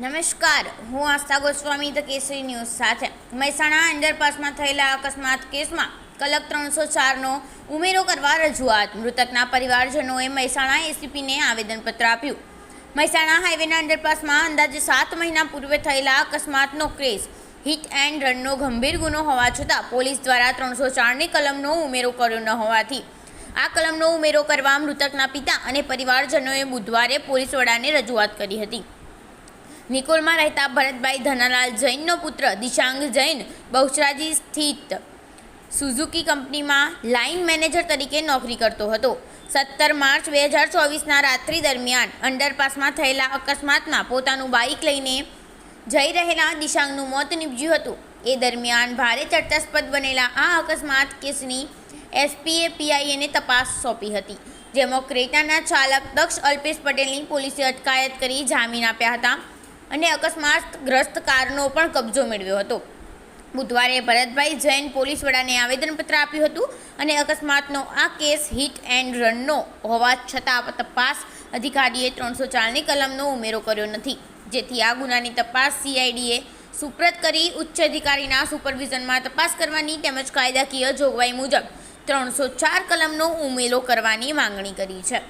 નમસ્કાર, હું Astha Goswami, the Kesari news સાથે. મહેસાણા અંડરપાસમાં થયેલા અકસ્માત કેસમાં કલક ત્રણસો ચારનો ઉમેરો કરવા રજૂઆત. મૃતકના પરિવારજનોએ મહેસાણા એસીપીને આવેદનપત્ર આપ્યું. મહેસાણા હાઈવેના અંડરપાસમાં અંદાજે સાત મહિના પૂર્વે થયેલા અકસ્માતનો કેસ હિટ એન્ડ રનનો ગંભીર ગુનો હોવા છતાં પોલીસ દ્વારા ત્રણસો ચારની કલમનો ઉમેરો કર્યો ન હોવાથી. આ કલમનો ઉમેરો કરવા મૃતકના પિતા અને પરિવારજનોએ બુધવારે પોલીસ વડાને રજૂઆત કરી હતી. નિકોલમાં રહેતા ભરતભાઈ ધનાલાલ જૈનનો પુત્ર દિશાંગ જૈન બહુચરાજી સ્થિત સુઝુકી કંપનીમાં લાઇન મેનેજર તરીકે નોકરી કરતો હતો. સત્તર માર્ચ બે હજાર ચોવીસના રાત્રિ દરમિયાન અંડરપાસમાં થયેલા અકસ્માતમાં પોતાનું બાઇક લઈને જઈ રહેલા દિશાંગનું મોત નીપજ્યું હતું. એ દરમિયાન ભારે ચર્ચાસ્પદ બનેલા આ અકસ્માત કેસની એસપીએ પીઆઈએને તપાસ સોંપી હતી, જેમાં ક્રેટાના ચાલક દક્ષ અલ્પેશ પટેલની પોલીસે અટકાયત કરી જામીન આપ્યા હતા. અને અકસ્માતગ્રસ્ત કારનો પણ કબજો મેળવ્યો હતો. બુધવારે ભરતભાઈ જૈન પોલીસ વડાને આવેદનપત્ર આપ્યું હતું અને અકસ્માતનો આ કેસ હિટ એન્ડ રનનો હોવા છતાં તપાસ અધિકારીએ ત્રણસો ચારની કલમનો ઉમેરો કર્યો નથી. જેથી આ ગુનાની તપાસ સીઆઈડીએ સુપ્રત કરી ઉચ્ચ અધિકારીના સુપરવિઝનમાં તપાસ કરવાની તેમજ કાયદાકીય જોગવાઈ મુજબ ત્રણસો ચાર કલમનો ઉમેરો કરવાની માંગણી કરી છે.